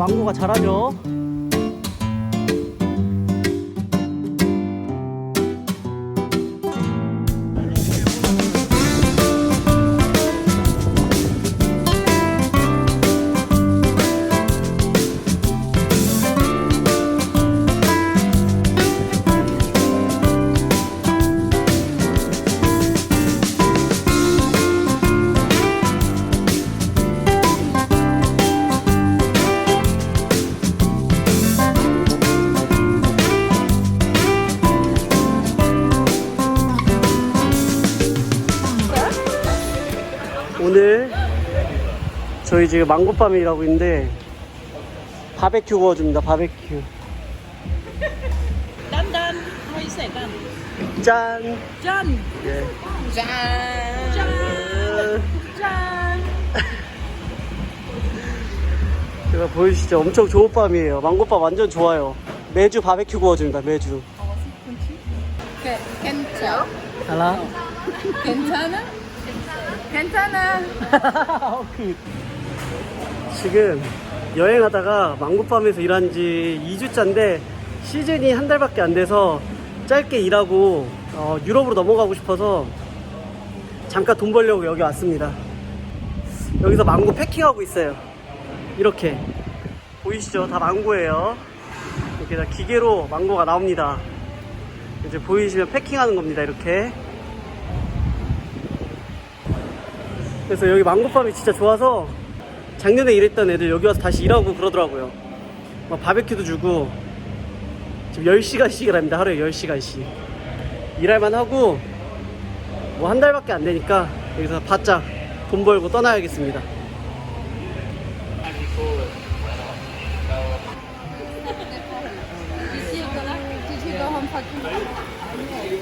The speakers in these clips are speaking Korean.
망고가 자라죠. 저희 지금 일하고 있는데 바베큐 구워줍니다. 바베큐. You say done? 짠. Done. 예. Done. Done. 제가 보이시죠? 엄청 좋은 밤이에요. 망고밤 완전 좋아요. 매주 바베큐 구워줍니다. 매주. Can tell? 알아? 괜찮아? 괜찮아. 그 지금 여행하다가 망고팜에서 일한 지 2주차인데 시즌이 한 달밖에 안 돼서 짧게 일하고 어, 유럽으로 넘어가고 싶어서 잠깐 돈 벌려고 여기 왔습니다. 여기서 망고 패킹하고 있어요. 이렇게 보이시죠? 다 망고예요. 이렇게 다 기계로 망고가 나옵니다. 이제 보이시면 패킹하는 겁니다. 이렇게. 그래서 여기 망고팜이 진짜 좋아서 작년에 일했던 애들 여기 와서 다시 일하고 그러더라고요. 막 바베큐도 주고 지금 10시간씩 일합니다. 하루에 10시간씩. 일할만 하고 뭐 한 달밖에 안 되니까 여기서 바짝 돈 벌고 떠나야겠습니다.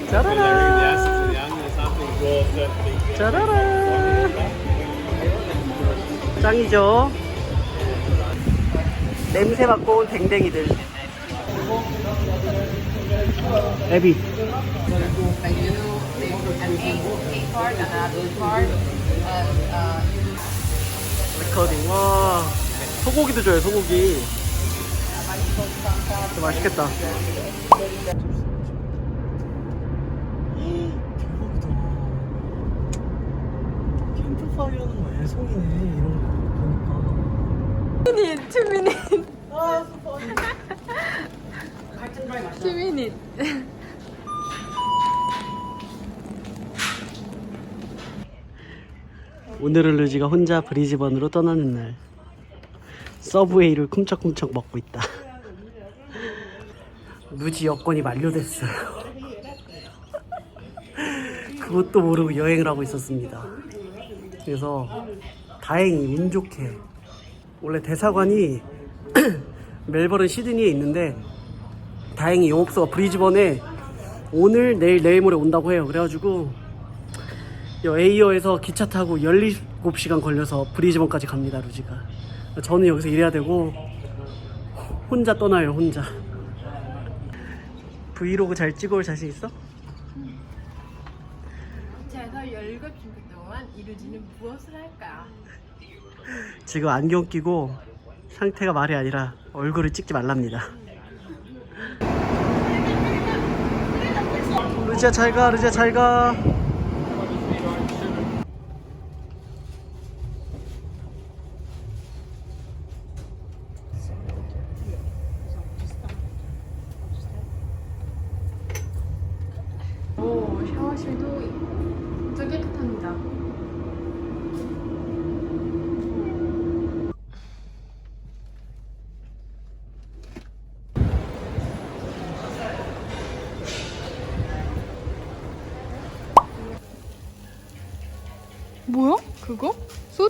짜라란! 짜라란! 짱이죠? 냄새 맡고 온 댕댕이들. 애비. Uh, uh, 레코딩. 와. 소고기도 줘요, 소고기. 맛있겠다. 대박이다. 캠프파이어 하는 거 애송이네, 이런 거 보니까. two minute, 아, minute. 오늘은 루지가 혼자 브리즈번으로 떠나는 날. 서브웨이를 쿰척쿰척 먹고 있다. 루지 여권이 만료됐어요. 그것도 모르고 여행을 하고 있었습니다. 그래서 다행히 운 좋게 원래 대사관이 멜버른 시드니에 있는데 다행히 영업소가 브리즈번에 오늘 내일 내일 모레 온다고 해요. 그래가지고 에이어에서 기차 타고 17시간 걸려서 브리즈번까지 갑니다, 루지가. 저는 여기서 일해야 되고, 혼자 떠나요, 혼자. 브이로그 잘 찍어올 자신 있어? 이루지는 무엇을 할까? 지금 안경 끼고 상태가 말이 아니라 얼굴을 찍지 말랍니다. 루지야 잘 가, 루지야 잘 가. 오, 샤워실도 진짜 깨끗합니다.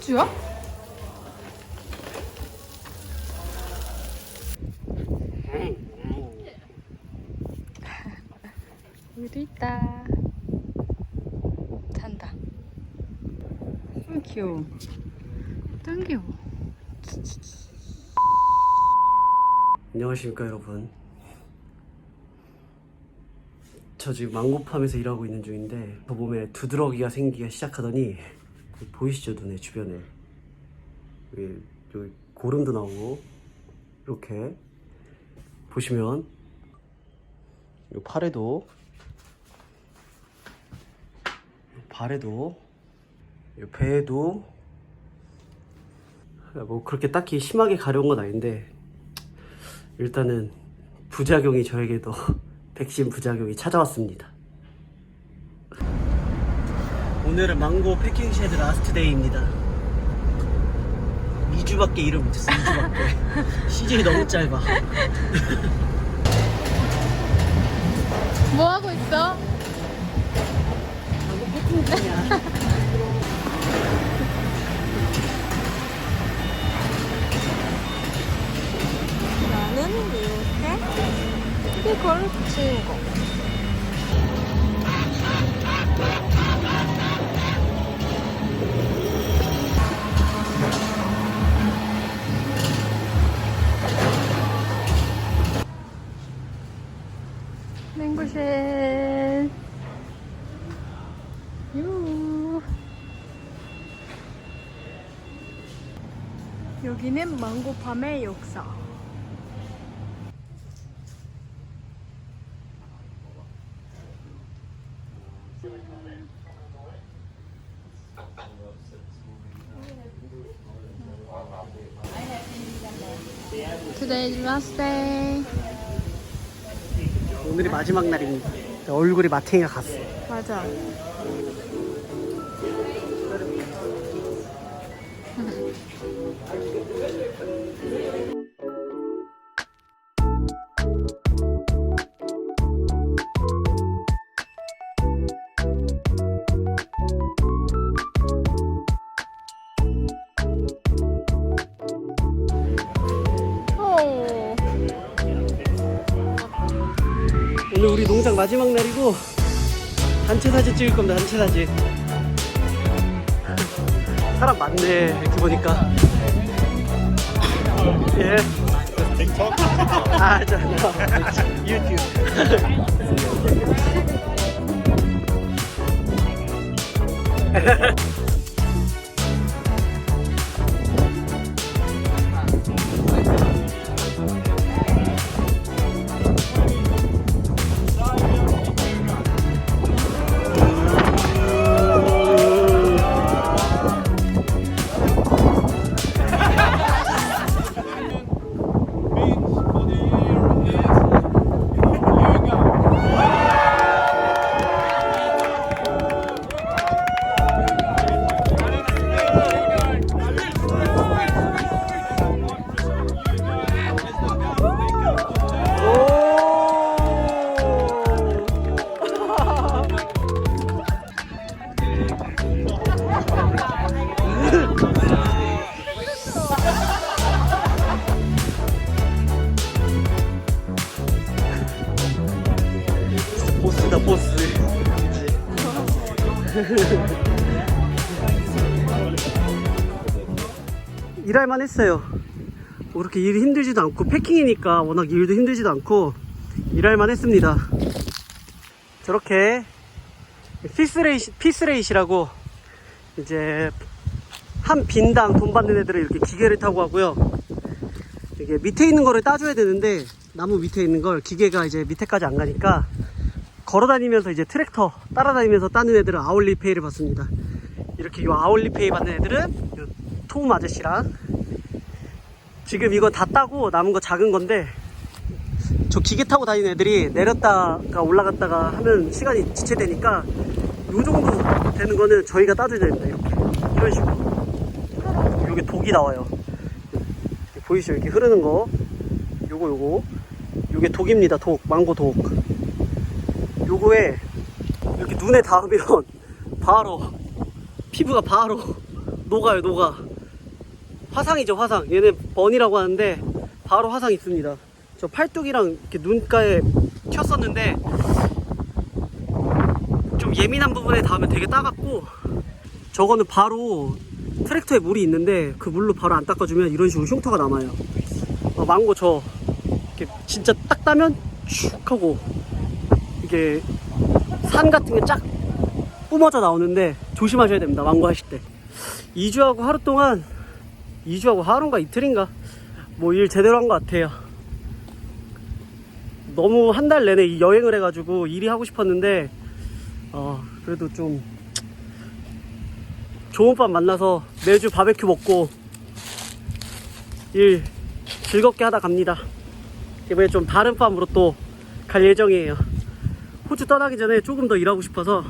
소주야? 여기도 있다. 잔다. 좀 귀여워. 짱 귀여워. 안녕하십니까 여러분 저 지금 망고팜에서 일하고 있는 중인데 저 몸에 두드러기가 생기기 시작하더니 보이시죠 눈에 주변에 여기, 여기 고름도 나오고 이렇게 보시면 이 팔에도 요 발에도 이 배에도 뭐 그렇게 딱히 심하게 가려운 건 아닌데 일단은 부작용이 저에게도 백신 부작용이 찾아왔습니다. 오늘은 망고 패킹 쉐드 라스트 데이입니다. 2주밖에 일을 못했어, 2주밖에. 시즌이 너무 짧아. 뭐 하고 있어? 여기는 망고팜의 역사. Today's last day. 오늘이 마지막 날입니다. 얼굴이 마탱이가 갔어. 맞아. 마지막 날이고 단체 사진 찍을 겁니다. 단체 사진. 사람 많네 이렇게 보니까. 예. 아, 저, 유튜브. 일할만 했어요. 뭐 그렇게 일이 힘들지도 않고 패킹이니까 워낙 일도 힘들지도 않고 일할만 했습니다. 저렇게 피스레이시, 피스레이시라고 이제 한 빈당 돈 받는 애들을 이렇게 기계를 타고 하고요. 이게 밑에 있는 거를 따줘야 되는데 나무 밑에 있는 걸 기계가 이제 밑에까지 안 가니까 걸어다니면서 이제 트랙터 따라다니면서 따는 애들은 아울리페이를 받습니다. 이렇게 요 아울리페이 받는 애들은 요 토움 아저씨랑 지금 이거 다 따고 남은 거 작은 건데 저 기계 타고 다니는 애들이 내렸다가 올라갔다가 하면 시간이 지체되니까 요 정도 되는 거는 저희가 따줘야 됩니다. 이렇게 이런 식으로 여기 독이 나와요. 보이시죠? 이렇게 흐르는 거 요거 요거 요게 독입니다. 독 망고 독 요거에 이렇게 눈에 닿으면 바로 피부가 바로 녹아요 녹아 화상이죠 화상 얘는 번이라고 하는데 바로 화상 있습니다 저 팔뚝이랑 이렇게 눈가에 켰었는데 좀 예민한 부분에 닿으면 되게 따갑고 저거는 바로 트랙터에 물이 있는데 그 물로 바로 안 닦아주면 이런 식으로 흉터가 남아요 어, 망고 저 이렇게 진짜 딱 따면 쭉 하고 이게 산 같은 게 쫙 뿜어져 나오는데 조심하셔야 됩니다. 망고 하실 때. 2주하고 하루 동안 2주하고 하루인가 이틀인가 뭐 일 제대로 한 것 같아요. 너무 한 달 내내 이 여행을 해가지고 일이 하고 싶었는데 어 그래도 좀 좋은 밤 만나서 매주 바베큐 먹고 일 즐겁게 하다 갑니다. 이번에 좀 다른 팜으로 또 갈 예정이에요. 호주 떠나기 전에 조금 더 일하고 싶어서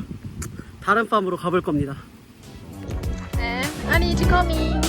다른 팜으로 가볼 겁니다. To coming. you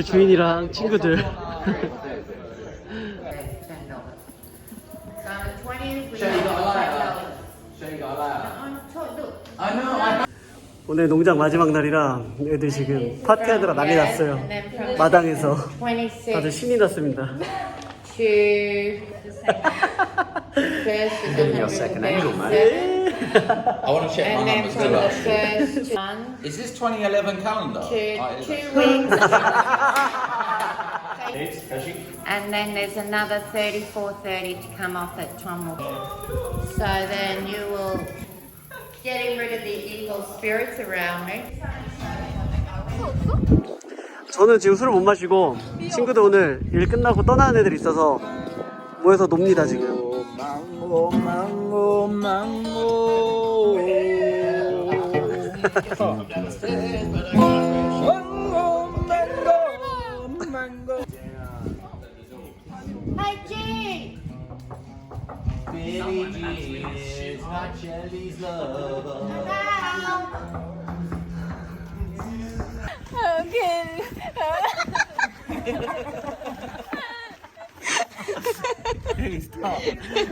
호스텔 주인이랑 친구들 오늘 농장 마지막 날이라 애들 지금 파티하느라 난리 났어요 마당에서 다들 신이 났습니다 to first is Your second angel, mate. thirty-seven. I want to check my And then numbers from too. the actually. first one Is this 2011 calendar? to Oh, two actually. weeks. And then there's another thirty-four thirty to come off at Tom will. So then you will getting rid of the evil spirits around me. 저는 지금 술을 못 마시고 친구들 오늘 일 끝나고 떠나는 애들 있어서 모여서 놉니다 지금 mango, mango. mango, mango, mango. Hey G! Billy G is lover.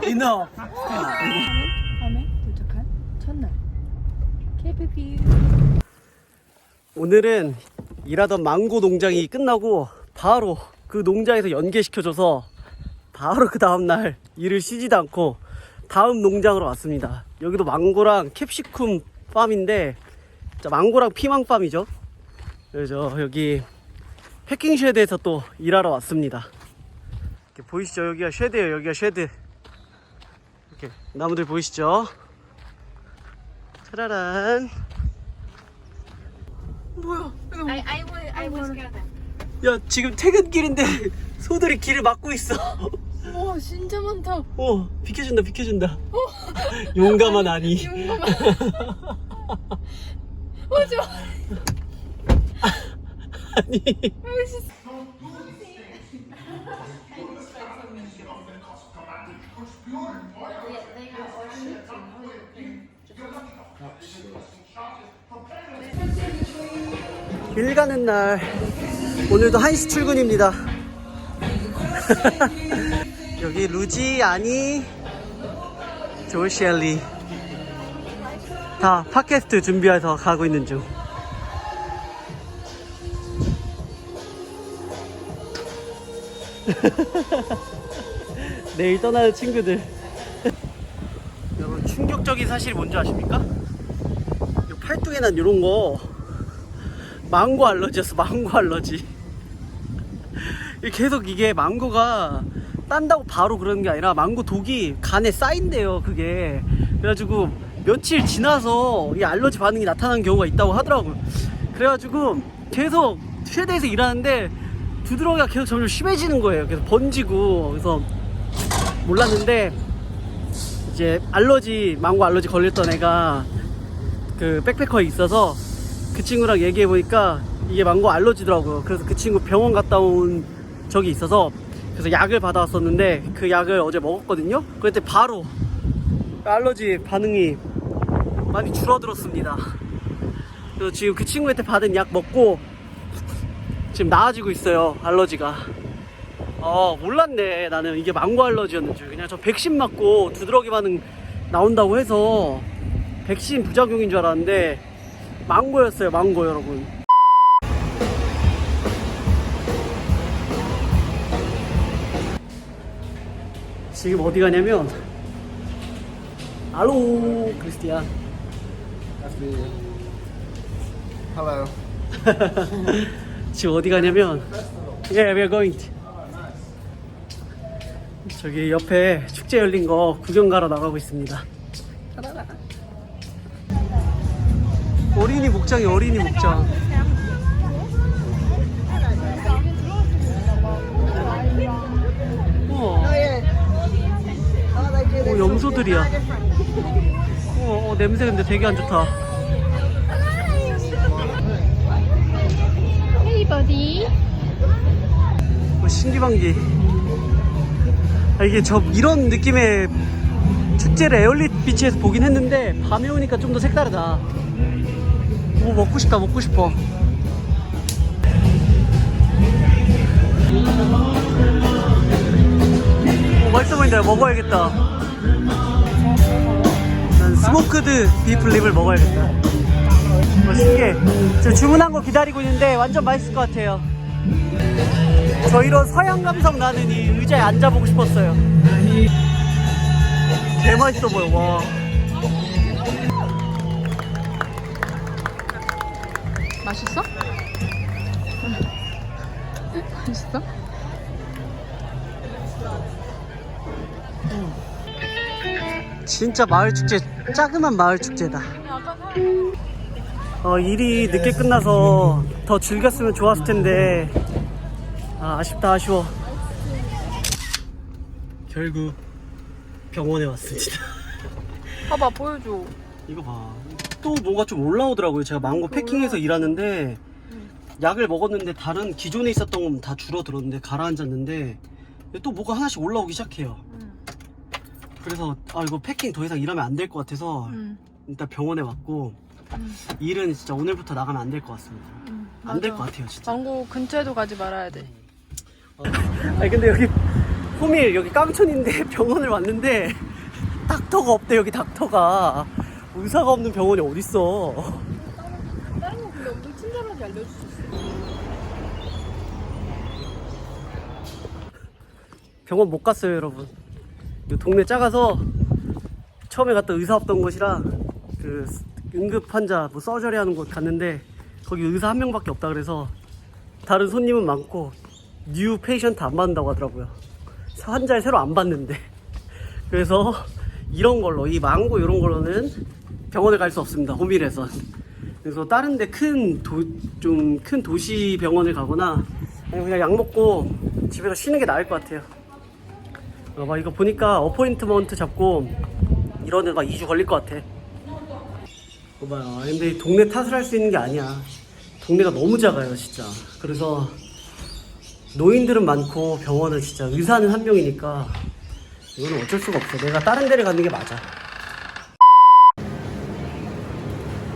이너 밤에 도착한 첫날. KPP. 오늘은 일하던 망고 농장이 끝나고 바로 그 농장에서 연계시켜줘서 바로 그 다음날 일을 쉬지도 않고 다음 농장으로 왔습니다. 여기도 망고랑 캡시쿰 팜인데 망고랑 피망 팜이죠. 그래서 여기 패킹 쉐드에서 또 일하러 왔습니다. 이렇게 보이시죠? 여기가 쉐드예요. 여기가 쉐드. 이렇게 나무들 보이시죠? 짜라란. I I will I scare them. 야 지금 퇴근길인데 소들이 길을 막고 있어 와 진짜 많다. 어 비켜준다 비켜준다 용감한 아니 맞아. 길 가는 날. 오늘도 1시 출근입니다. 여기 루지 아니 조시엘리. 다 팟캐스트 준비해서 가고 있는 중 내일 떠나는 친구들. 여러분 충격적인 사실이 뭔지 아십니까? 이 팔뚝에 난 이런 거. 망고 알러지였어 망고 알러지. 계속 이게 망고가 딴다고 바로 그러는 게 아니라 망고 독이 간에 쌓인대요 그게. 그래가지고 며칠 지나서 이 알러지 반응이 나타나는 경우가 있다고 하더라고요. 그래가지고 계속 쉐드에서 일하는데 두드러기가 계속 점점 심해지는 거예요 계속 번지고 그래서 몰랐는데 이제 알러지 망고 알러지 걸렸던 애가 그 백패커에 있어서 그 친구랑 얘기해 보니까 이게 망고 알러지더라고요. 그래서 그 친구 병원 갔다 온 적이 있어서 그래서 약을 받아왔었는데 그 약을 어제 먹었거든요. 그때 바로 알러지 반응이 많이 줄어들었습니다. 그래서 지금 그 친구한테 받은 약 먹고 지금 나아지고 있어요. 알러지가. 어 몰랐네 나는 이게 망고 알러지였는 줄 그냥 저 백신 맞고 두드러기 반응 나온다고 해서 백신 부작용인 줄 알았는데 망고였어요 망고 여러분 지금 어디 가냐면 알로 크리스티안 Hello. 지금 어디 가냐면 Yeah, we're going to. 저기 옆에 축제 열린 거 구경 가러 나가고 있습니다. 어린이 목장이 어린이 목장. 우와. 오 염소들이야. 어, 어, 냄새 근데 되게 안 좋다 Buddy 어, 신기방기. 아, 이게 저 이런 느낌의 축제를 에어릿 비치에서 보긴 했는데 밤에 오니까 좀 더 색다르다. 오 먹고 싶다 먹고 싶어. 오 맛있어 보인다 먹어야겠다. 난 스모크드 비플립을 먹어야겠다. 어, 신기해. 지금 주문한 거 기다리고 있는데 완전 맛있을 것 같아요. 저 이런 서양 감성 나는 이 의자에 앉아보고 싶었어요. 개 맛있어 보여, 와. 맛있어? 맛있어? 진짜 마을 축제, 자그만 마을 축제다. 어, 일이 늦게 끝나서 더 즐겼으면 좋았을 텐데, 아, 아쉽다, 아쉬워. 결국 병원에 왔습니다. 봐봐 보여줘 이거 봐. 또 뭐가 좀 올라오더라고요. 제가 망고 패킹해서 일하는데 약을 먹었는데 다른 기존에 있었던 건 다 줄어들었는데 가라앉았는데 또 뭐가 하나씩 올라오기 시작해요. 그래서 아 이거 패킹 더 이상 일하면 안 될 것 같아서 응. 일단 병원에 왔고 일은 진짜 오늘부터 나가면 안 될 것 같습니다. 안 될 것 같아요 진짜. 광고 근처에도 가지 말아야 돼. 아니 근데 여기 호밀 여기 깡촌인데 병원을 왔는데 닥터가 없대 여기 닥터가. 의사가 없는 병원이 어딨어? 다른 거 근데 엄청 친절하게 알려줄 수 있어 병원 못 갔어요 여러분. 이 동네 작아서 처음에 갔던 의사 없던 곳이랑 그 응급 환자 뭐 서저리 하는 곳 갔는데 거기 의사 한 명밖에 없다 그래서 다른 손님은 많고 뉴 페이션트 안 받는다고 하더라고요. 환자를 새로 안 받는데. 그래서 이런 걸로 이 망고 이런 걸로는 병원에 갈 수 없습니다. 호밀에서. 그래서 다른 데큰좀큰 도시 병원을 가거나 그냥 약 먹고 집에서 쉬는 게 나을 것 같아요. 어, 막 이거 보니까 어포인트먼트 잡고 이러는데 막 2주 걸릴 것 같아. 봐봐요. 근데 이 동네 탓을 할 수 있는 게 아니야. 동네가 너무 작아요, 진짜. 그래서 노인들은 많고 병원은 진짜 의사는 한 명이니까 이거는 어쩔 수가 없어. 내가 다른 데를 가는 게 맞아.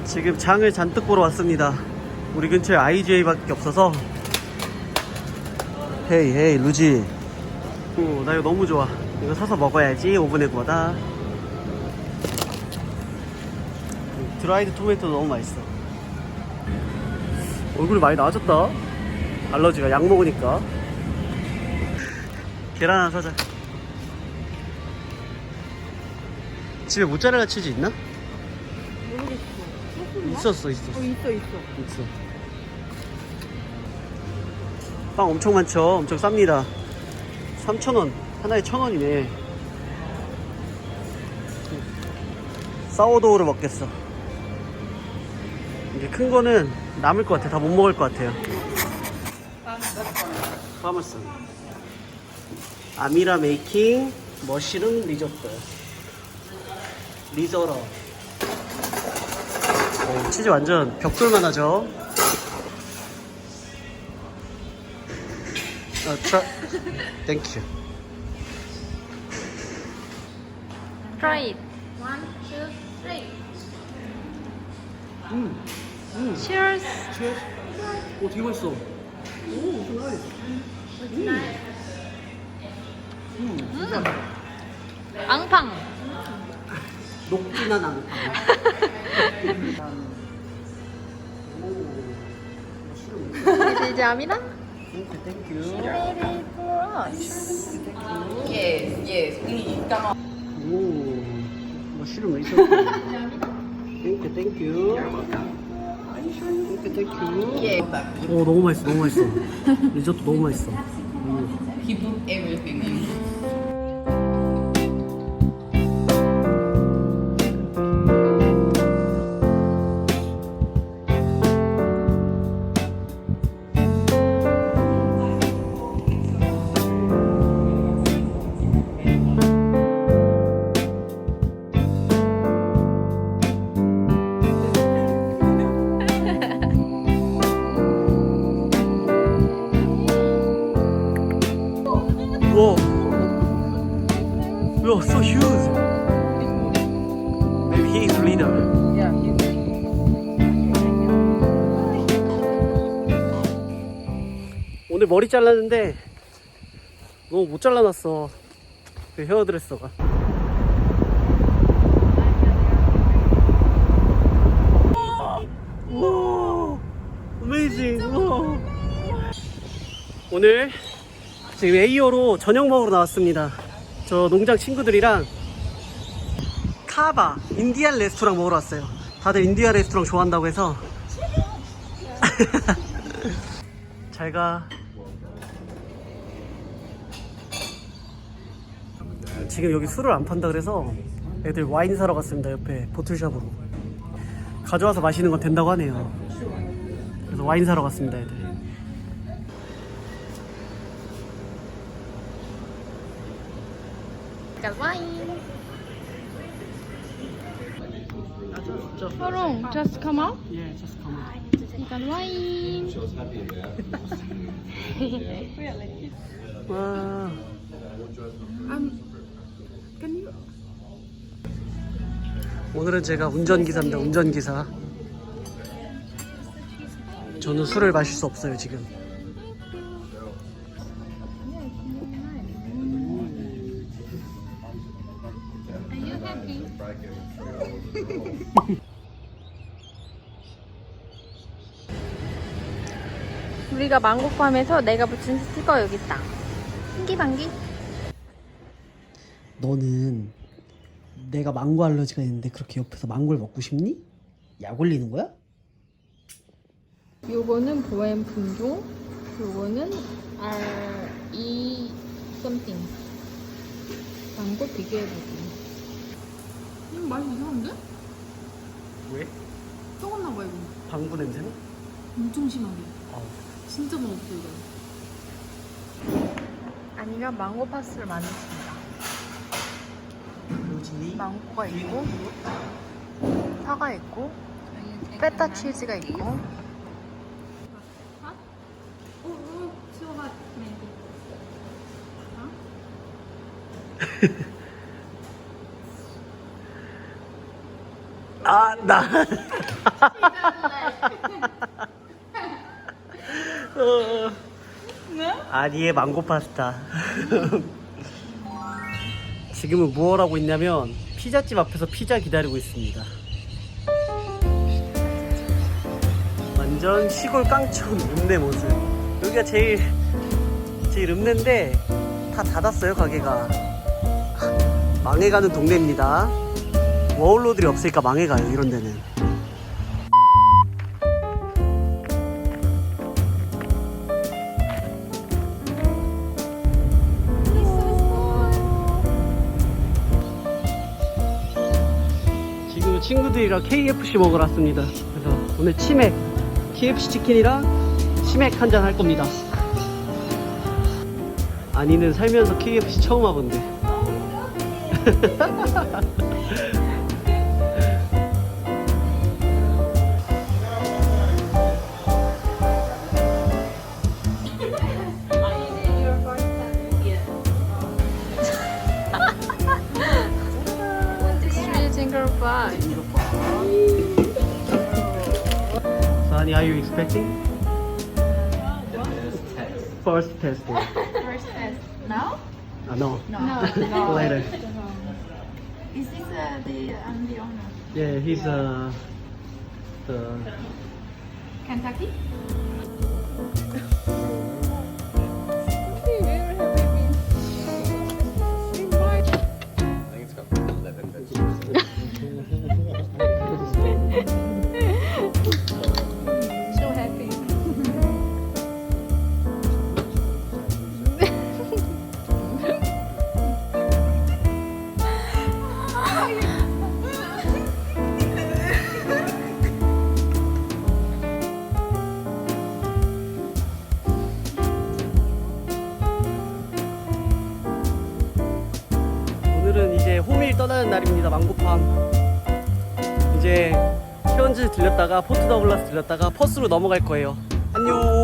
지금 장을 잔뜩 보러 왔습니다. 우리 근처에 IGA밖에 없어서. 헤이 헤이 루지. 오, 나 이거 너무 좋아. 이거 사서 먹어야지. 오븐에 구워다. 드라이드 토마토 너무 맛있어. 얼굴이 많이 나아졌다. 알러지가 약 먹으니까. 계란 하나 사자. 집에 모짜렐라 치즈 있나? 있었어, 있었어. 어 있어 있어 있어. 빵 엄청 많죠? 엄청 쌉니다. 3,000원. 하나에 1,000원이네. 사워도우를 먹겠어. 큰 거는 남을 것 같아. 다 못 먹을 것 같아요. 파마스. 아미라 메이킹 머쉬룸 리조또. 리저러. 오, 치즈 완전 벽돌만 하죠. 어, 트라... 땡큐. Try it One, two, three. 음, 음. Cheers 치즈. 오, 되게 맛있어. 오, 엄청 나이스. 음. 앙팡 녹진한 앙팡. You. Ready for us. Yes, yes, please, come on. 오, 있었어. Thank you, thank you. Yeah. 오, 너무 맛있어, 너무 맛있어. 리조또 너무 맛있어. 음. He put everything 오늘 머리 잘랐는데 너무 못 잘라놨어. 그 헤어드레서가. 와, 어메이징. 와. 오늘 지금 A호로 저녁 먹으러 나왔습니다. 저 농장 친구들이랑 카바 인디안 레스토랑 먹으러 왔어요. 다들 인디안 레스토랑 좋아한다고 해서 잘 가. 지금 여기 술을 안 판다 그래서 애들 와인 사러 갔습니다. 옆에 보틀샵으로 가져와서 마시는 건 된다고 하네요. 그래서 와인 사러 갔습니다. 애들. Wine. Farong, just come out. 예, just come on. You got wine. 와. 오늘은 제가 운전기사입니다. 운전기사. 저는 술을 마실 수 없어요, 지금. 우리가 망고팜에서 내가 붙인 스티커 여기 있다. 신기반기. 너는 내가 망고 알러지가 있는데 그렇게 옆에서 망고를 먹고 싶니? 약 올리는 거야? 요거는 보엠 분종. 요거는 R E something. 망고 비교해보기. 음, 맛이 이상한데? 왜? 썩었나 봐 이거. 방구 냄새나? 엄청 심하게. 어. 진짜 맛없어 이거. 아니면 망고 파스를. 요진이 망고가 있고 사과 있고 페타 치즈가 있고 아, 나. 어. 아니의 망고 파스타. 지금은 무얼 하고 있냐면 피자집 앞에서 피자 기다리고 있습니다. 완전 시골 깡촌 읍내 모습. 여기가 제일 제일 읍내인데 다 닫았어요 가게가. 망해가는 동네입니다. 워홀로들이 없으니까 망해가요 이런 데는. 친구들이랑 KFC 먹으러 왔습니다. 그래서 오늘 치맥, KFC 치킨이랑 치맥 한 잔 할 겁니다. 아니는 살면서 KFC 처음 와본데. Are you expecting? First test. First test. Now? Uh, no. No. no. Later. Is this uh, the um, the owner? Yeah, he's uh, the Kentucky. 들렸다가 퍼스로 넘어갈 거예요. 안녕.